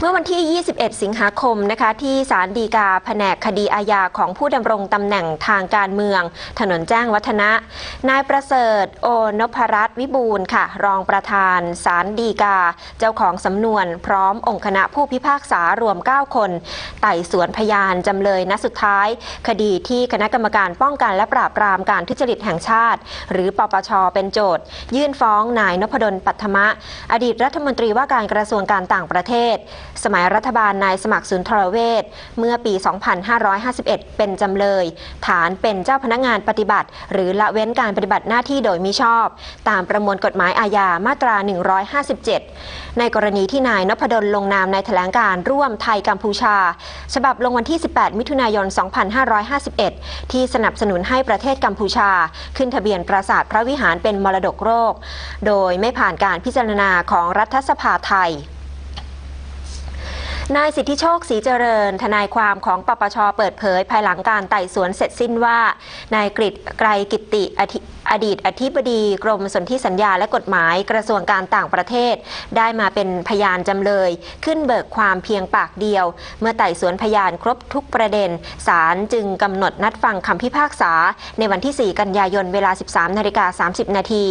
เมื่อวันที่ 21 สิงหาคมนะคะที่ศาลฎีกาแผนกคดีอาญาของผู้ดำรงตำแหน่งทางการเมือง ถนนแจ้งวัฒนะ นายประเสริฐ โอนพรัตน์วิบูลค่ะ รองประธานศาลฎีกา เจ้าของสำนวนพร้อมองค์คณะผู้พิพากษารวม 9 คน ไต่สวนพยานจำเลยนัดสุดท้าย คดีที่คณะกรรมการป้องกันและปราบปรามการทุจริตแห่งชาติ หรือปปชเป็นโจทย์ยื่นฟ้องนายนพดลปัทมะ อดีตรัฐมนตรีว่าการกระทรวงการต่างประเทศสมัยรัฐบาลนายสมัครสุนทรเวชเมื่อปี 2551 เป็นจำเลย ฐานเป็นเจ้าพนักงานปฏิบัติ หรือละเว้นการปฏิบัติหน้าที่โดยมิชอบ ตามประมวลกฎหมายอาญามาตรา 157 ในกรณีที่นายนพดลลงนามในแถลงการร่วมไทยกัมพูชา ฉบับลงวันที่ 18 มิถุนายน 2551 ที่สนับสนุนให้ประเทศกัมพูชา ขึ้นทะเบียนปราสาทพระวิหารเป็นมรดกโลกโดยไม่ผ่านการพิจารณาของรัฐสภาไทย นายสิทธิโชคศรีเจริญ ทนายความของปปชเปิดเผย ภายหลังการไต่สวนเสร็จสิ้นว่านายกฤษไกรกิติอดีตอธิบดีกรมสนธิสัญญาและกฎหมายกระทรวงการต่างประเทศ ได้มาเป็นพยานจำเลย ขึ้นเบิกความเพียงปากเดียว เมื่อไต่สวนพยานครบทุกประเด็นศาลจึงกำหนดนัดฟังคำพิพากษา ในวันที่ 4 กันยายนเวลา 13นาฬิกา30 นาที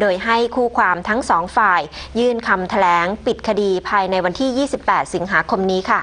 โดยให้คู่ความทั้งสองฝ่าย ยื่นคำแถลงปิดคดีภายในวันที่ 28 สิงหาคมมนี้ค่ะ